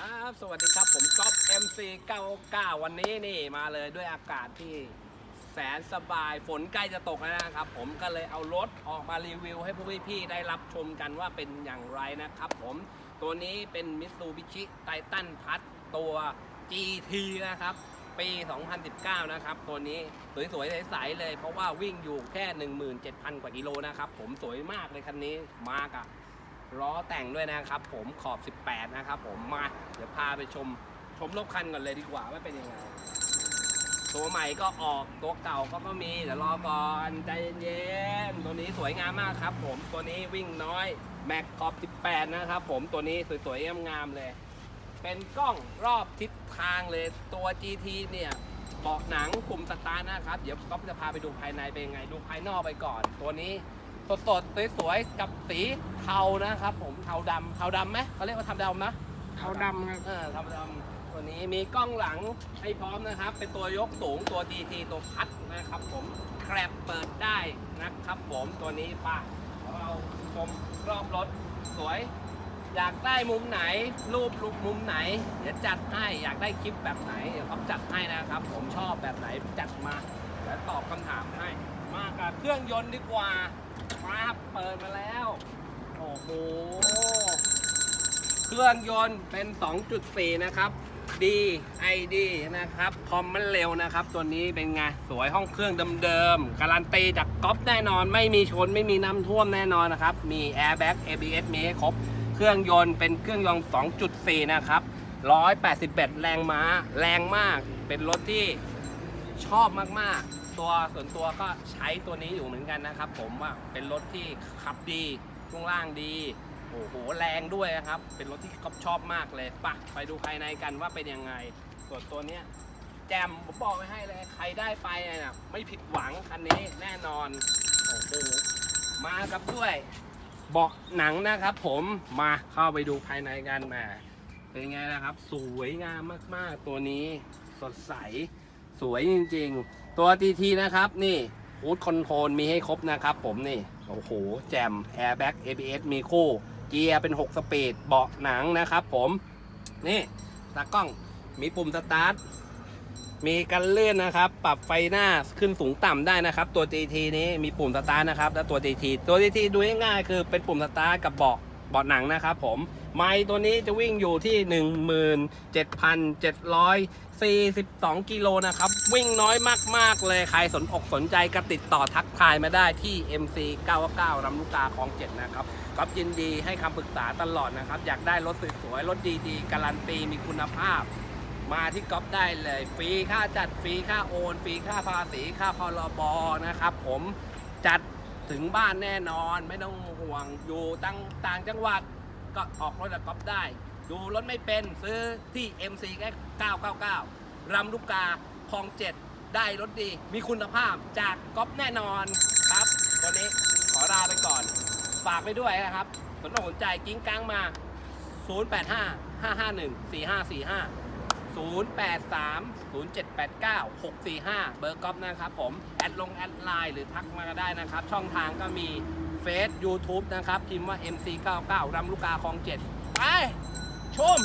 ครับสวัสดีครับผมก๊อฟ MC 99 วันนี้นี่มาเลยด้วยอากาศที่แสนสบายฝนใกล้จะตกแล้วนะครับ ผมก็เลยเอารถออกมารีวิว ให้พวกพี่ๆได้รับชมกันว่าเป็นอย่างไรนะครับ ผมตัวนี้เป็น Mitsubishi Titan พัดตัว GT นะครับ ปี 2019 นะครับ ตัวนี้สวยๆใสๆเลย เพราะว่าวิ่งอยู่แค่ 17,000 กว่ากิโลนะครับ ผมสวยมากเลยคันนี้มากับ ล้อแต่งด้วยนะครับผมขอบ 18 นะครับผมมาเดี๋ยวพาไปชมชมรถคันก่อนเลยดีกว่าว่าเป็นยังไง ตัวใหม่ก็ออกตัวเก่าก็ก็มีเดี๋ยวรอก่อนใจเย็นๆตัวนี้สวยงามมากครับ ผมตัวนี้วิ่งน้อยแม็กขอบ 18 นะครับผมตัวนี้สวยๆงามๆเลย เป็นกล้องรอบทิศทางเลยตัว GT เนี่ยเบาะหนังกลุ่มสตาร์นะครับ เดี๋ยวก็จะพาไปดูภายในเป็นยังไง ดูภายนอกไปก่อน ตัวนี้ สดๆสวยๆกับสีเทานะครับ ผมเทาดำเทาดำไหมเขาเรียกว่าเทาดำนะเขาดำครับ เออเทาดำตัวนี้มีกล้องหลังให้พร้อมนะครับ เป็นตัวยกสูงตัว GT ตัวพัดนะครับ ผมแครบเปิดได้นะครับ ผมตัวนี้ป่ะเราชมรอบรถสวย อยากได้มุมไหน รูปรูปมุมไหนเดี๋ยวจัดให้อยากได้คลิปแบบไหนเดี๋ยวเขาจัดให้นะครับ ผมชอบแบบไหนจัดมาแล้วตอบคำถามให้ มากับเครื่องยนต์ดีกว่า ครับเปิดมาแล้ว โอ้โห เครื่องยนต์เป็น 2.4 นะครับดีไอดีนะครับ คอมมันเร็วนะครับ ตัวนี้เป็นไง สวยห้องเครื่องเดิมๆ การันตีจากก๊อฟแน่นอน ไม่มีชน ไม่มีน้ำท่วมแน่นอนนะครับ มี Airbag ABS มีให้ครบ เครื่องยนต์เป็นเครื่องยนต์ 2.4 นะครับ181 แรงม้า แรงมาก เป็นรถที่ชอบมากๆ ตัวส่วนตัวก็ใช้ตัวนี้อยู่เหมือนกันนะครับ ผมว่าเป็นรถที่ขับดีช่วงล่างดีโอ้โหแรงด้วยนะครับ เป็นรถที่เขาชอบมากเลยปะไปดูภายในกันว่าเป็นยังไงส่วนตัวเนี้ยแจมผมบอกไว้ให้เลยใครได้ไปน่ะไม่ผิดหวังคันนี้แน่นอนโอ้โหมากับด้วยเบาะหนังนะครับ ผมมาเข้าไปดูภายในกันมาเป็นไงนะครับ สวยงามมากๆตัวนี้สดใส สวยจริง ๆ ตัว TT นะครับนี่ฮูดคอนโทรลมีให้ครบนะครับผมนี่ โอ้โห แจม Airbag ABS มีคู่ เกียร์เป็น 6 สปีดเบาะหนังนะครับผม นี่ตากล้องมีปุ่มสตาร์ทมีกันเลื่อนนะครับ ปรับไฟหน้าขึ้นสูงต่ำได้นะครับ ตัว GT นี้มีปุ่มสตาร์ทนะครับ แล้วตัว GT ตัว GT ดูง่ายๆคือเป็นปุ่มสตาร์ทกับเบาะเบาะหนังนะครับผม ไมล์ตัวนี้จะวิ่งอยู่ที่ 17,742 กิโลนะครับ วิ่งน้อยมาก ๆ เลย ใครสนอกสนใจก็ติดต่อทักทายมาได้ที่ MC 99ลำลูกกาคลองเจ็ดนะครับก็ยินดีให้คำปรึกษาตลอดนะครับ อยากได้รถสวยๆรถดีๆ การันตีมีคุณภาพ มาที่ก๊อฟได้เลย ฟรีค่าจัดฟรีค่าโอนฟรีค่าภาษีค่าพรบนะครับ ผมจัดถึงบ้านแน่นอนไม่ต้องห่วงอยู่ต่างต่างจังหวัด ก็ออกรถกับก๊อฟได้ ดูรถไม่เป็นซื้อที่ MC แค่999รำลูกกาคลองเจ็ดได้รถดี มีคุณภาพจากก๊อฟแน่นอนครับ วันนี้ขอลาไปก่อน ฝากไปด้วยนะครับสนอกสนใจกิ้งก้างมา 085 551 4545 083 0789 645 เบอร์ก๊อฟนะครับผม แอดลงแอดไลน์หรือทักมาก็ได้นะครับ ช่องทางก็มี เฟซ YouTube นะครับพิมพ์ว่า MC99 รำลูกกาคลอง7ไปชม